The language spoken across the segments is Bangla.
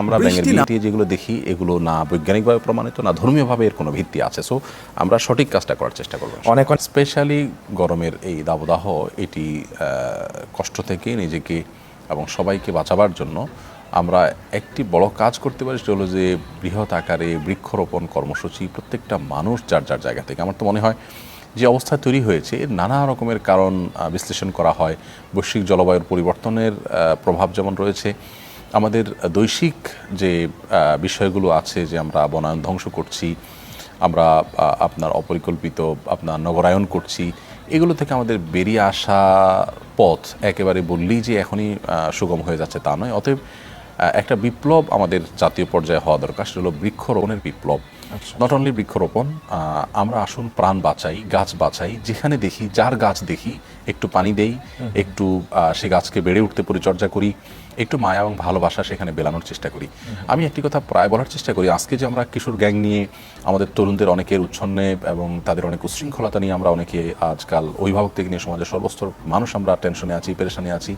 আমরা ব্যাঙের বিয়ে যেগুলো দেখি এগুলো না বৈজ্ঞানিকভাবে প্রমাণিত না ধর্মীয়ভাবে এর কোনো ভিত্তি আছে। সো আমরা সঠিক কাজটা করার চেষ্টা করব অনেক অনেক স্পেশালি গরমের এই দাবদাহ এটি কষ্ট থেকে নিজেকে এবং সবাইকে বাঁচাবার জন্য আমরা একটি বড় কাজ করতে পারি সেটা হলো যে বৃহৎ আকারে বৃক্ষরোপণ কর্মসূচি প্রত্যেকটা মানুষ যার যার জায়গা থেকে। আমার তো মনে হয় যে অবস্থা তৈরি হয়েছে এর নানা রকমের কারণ বিশ্লেষণ করা হয়। বৈশ্বিক জলবায়ুর পরিবর্তনের প্রভাব যেমন রয়েছে আমাদের দৈশিক যে বিষয়গুলো আছে যে আমরা বনায়ন ধ্বংস করছি, আমরা আপনার অপরিকল্পিত আপনার নগরায়ন করছি, এগুলো থেকে আমাদের বেরিয়ে আসা পথ একেবারে বললেই যে এখনই সুগম হয়ে যাচ্ছে তা নয়। অতএব একটা বিপ্লব আমাদের জাতীয় পর্যায়ে হওয়া দরকার সেটা হলো বৃক্ষরোপণের বিপ্লব। নট অনলি বৃক্ষরোপণ আমরা আসুন প্রাণ বাঁচাই গাছ বাঁচাই যেখানে দেখি যার গাছ দেখি একটু পানি দেই একটু সে গাছকে বেড়ে উঠতে পরিচর্যা করি একটু মায়া এবং ভালোবাসা সেখানে বেলানোর চেষ্টা করি। আমি একটি কথা প্রায় বলার চেষ্টা করি আজকে যে আমরা কিশোর গ্যাং নিয়ে আমাদের তরুণদের অনেকের উচ্ছন্নে এবং তাদের অনেক উচ্ছৃঙ্খলতা নিয়ে আমরা অনেকে আজকাল অভিভাবক থেকে নিয়ে সমাজের সর্বস্তর মানুষ আমরা টেনশনে আছি পেরেশানে আছি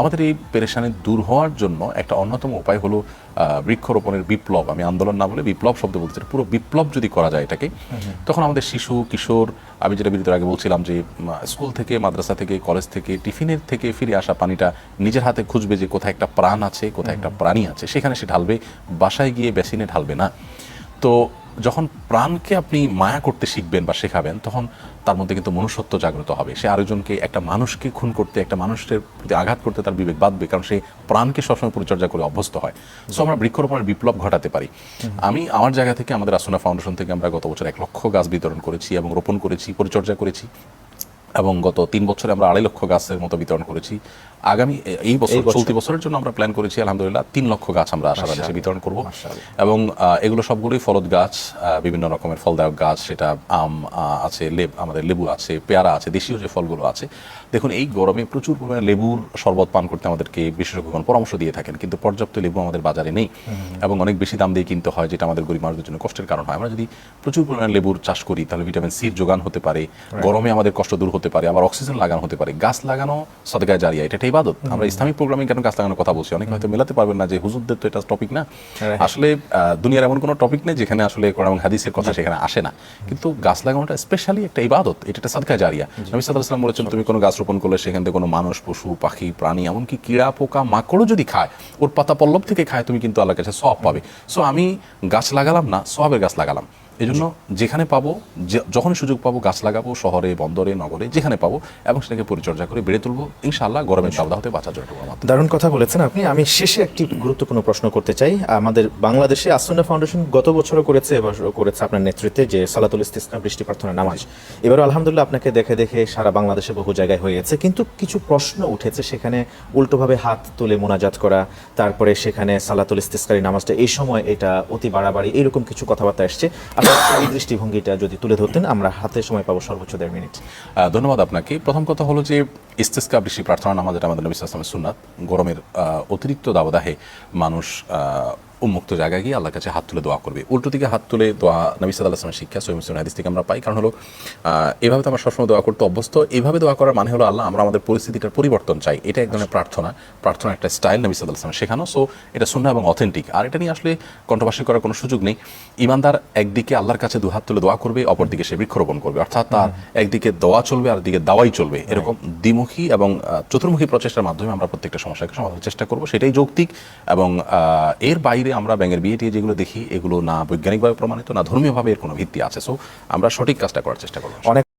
আমাদের এই পেরেশানি দূর হওয়ার জন্য একটা অন্যতম উপায় হলো বৃক্ষরোপণের বিপ্লব। আমি আন্দোলন না বলে বিপ্লব শব্দ বলতে চাই। পুরো বিপ্লব যদি করা যায় এটাকে তখন আমাদের শিশু কিশোর আমি যেটা বিরতির আগে বলছিলাম যে স্কুল থেকে মাদ্রাসা থেকে কলেজ থেকে টিফিনের থেকে ফিরে আসা পানিটা নিজের হাতে খুঁজবে যে কোথায় একটা প্রাণ আছে কোথায় একটা প্রাণী আছে। সেখানে সে ঢালবে বাসায় গিয়ে বেসিনে ঢালবে না। তো যখন প্রাণকে আপনি মায়া করতে শিখবেন বা শেখাবেন, তখন তার মধ্যে কিন্তু মনুষ্যত্ব জাগ্রত হবে। সে আরেকজনকে, একটা মানুষকে খুন করতে, একটা মানুষের প্রতি আঘাত করতে তার বিবেক বাঁধবে, কারণ সে প্রাণকে সবসময় পরিচর্যা করে অভ্যস্ত হয়। সো আমরা বৃক্ষরোপণের বিপ্লব ঘটাতে পারি। আমি আমার জায়গা থেকে, আমাদের আসনা ফাউন্ডেশন থেকে আমরা গত বছর এক লক্ষ গাছ বিতরণ করেছি এবং রোপণ করেছি, পরিচর্যা করেছি। এবং গত তিন বছরে আমরা আড়াই লক্ষ গাছের মতো বিতরণ করেছি। আগামী এই বছর চলতি বছরের জন্য আমরা প্ল্যান করেছি আলহামদুলিল্লাহ তিন লক্ষ গাছ আমরা সারা দেশে বিতরণ করব। এবং এগুলো সবগুলোই ফলদ গাছ বিভিন্ন রকমের ফলদায়ক গাছ সেটা আম আছে লেব আমাদের লেবু আছে পেয়ারা আছে দেশীয় যে ফলগুলো আছে। দেখুন এই গরমে প্রচুর পরিমাণে লেবুর শরবত পান করতে আমাদেরকে বিশেষজ্ঞগণ পরামর্শ দিয়ে থাকেন কিন্তু পর্যাপ্ত লেবু আমাদের বাজারে নেই। এবং অনেক বেশি দাম দিয়ে কিনতে হয় যেটা আমাদের গরিব মানুষদের জন্য কষ্টের কারণ হয়। আমরা যদি প্রচুর পরিমাণে লেবুর চাষ করি তাহলে ভিটামিন সির যোগান হতে পারে। গরমে আমাদের কষ্ট দূর হতে পারে আবার অক্সিজেন লাগানো হতে পারে গাছ লাগানো সদগায় জারিয়া এটা একটা ইবাদত আমরা ইসলামিক প্রোগ্রামিং কেন গাছ লাগানোর কথা বলছি? অনেকে হয়তো মেলাতে পারবেন না যে হুজুরদের তো এটা টপিক না। আসলে আহ, দুনিয়ার এমন কোনো টপিক নেই যেখানে আসলে কোরআন হাদিসের কথা সেখানে আসে না। কিন্তু গাছ লাগানোটা স্পেশালি একটা ইবাদত এটা একটা সাদকা জারিয়া নবী সাল্লাল্লাহু আলাইহি বলেছেন তুমি কোনো গাছ রোপণ করলে সেখান থেকে কোনো মানুষ পশু পাখি প্রাণী এমনকি কীড়া পোকা মাকড়ও যদি খায় ওর পাতা পল্লব থেকে খায় তুমি কিন্তু আল্লাহর কাছে সব পাবে। সো আমি গাছ লাগালাম না সবের গাছ লাগালাম। এই জন্য যেখানে পাবো যে- যখনই সুযোগ পাবো গাছ লাগাবো শহরে বন্দরে নগরে যেখানে পাবো এবং সেটাকে পরিচর্যা করে বেড়ে তুলবো ইনশাআল্লাহ গরমের হতে বাঁচার জন্য দারুণ কথা বলেছেন আপনি। আমি শেষে একটি গুরুত্বপূর্ণ প্রশ্ন করতে চাই। আমাদের বাংলাদেশে আসন্না ফাউন্ডেশন গত বছরও করেছে এবার করেছে আপনার নেতৃত্বে যে সালাতুল ইস্তিসনা বৃষ্টি প্রার্থনা নামাজ। এবারও আলহামদুলিল্লাহ আপনাকে দেখে দেখে সারা বাংলাদেশে বহু জায়গায় হয়েছে কিন্তু কিছু প্রশ্ন উঠেছে। সেখানে উল্টোভাবে হাত তুলে মোনাজাত করা তারপরে সেখানে সালাতুল ইস্তিসকারী নামাজটা এই সময় এটা অতি বাড়াবাড়ি এরকম কিছু কথাবার্তা এসছে। এই দৃষ্টিভঙ্গিটা যদি তুলে ধরতেন, আমরা হাতে সময় পাবো সর্বোচ্চ দেড় মিনিট। ধন্যবাদ আপনাকে। প্রথম কথা হলো যে, ইস্তেস্কা বৃষ্টি প্রার্থনা আমাদের আমাদের নবী সালামের সুন্নাত, গরমের অতিরিক্ত দাবদাহে মানুষ উন্মুক্ত জায়গায় গিয়ে আল্লাহর কাছে হাত তুলে দোয়া করবে। উল্টো দিকে হাত তুলে দোয়া নবী সাল্লাহ আসলামের শিক্ষা সহিম মুসলিম হাদিস থেকে আমরা পাই। কারণ হলো এভাবে তো আমরা সবসময় দোয়া করতে অভ্যস্ত। এইভাবে দোয়া করার মানে হলো আল্লাহ আমরা আমাদের পরিস্থিতিটার পরিবর্তন চাই। এটা এক ধরনের প্রার্থনা। প্রার্থনা একটা স্টাইল নবী সাল্লাহ আসলামের শেখানো। সো এটা শূন্য এবং অথেন্টিক আর এটা নিয়ে আসলে কণ্ঠবাসী করার কোনো সুযোগ নেই। ইমানদার একদিকে আল্লাহর কাছে দুহাত তুলে দোয়া করবে অপরদিকে সে বৃক্ষরোপণ করবে। অর্থাৎ তার একদিকে দোয়া চলবে আর দিকে দাওয়াই চলবে। এরকম দ্বিমুখী এবং চতুর্মুখী প্রচেষ্টার মাধ্যমে আমরা প্রত্যেকটা সমস্যাকে সমাধানের চেষ্টা করব। সেটাই যৌক্তিক এবং এর বাইরে আমরা ব্যাঙের বিয়ে টিয়ে যেগুলো দেখি, এগুলো না বৈজ্ঞানিকভাবে প্রমাণিত, না ধর্মীয়ভাবে এর কোনো ভিত্তি আছে। সো আমরা সঠিক কাজটা করার চেষ্টা করব। অনেক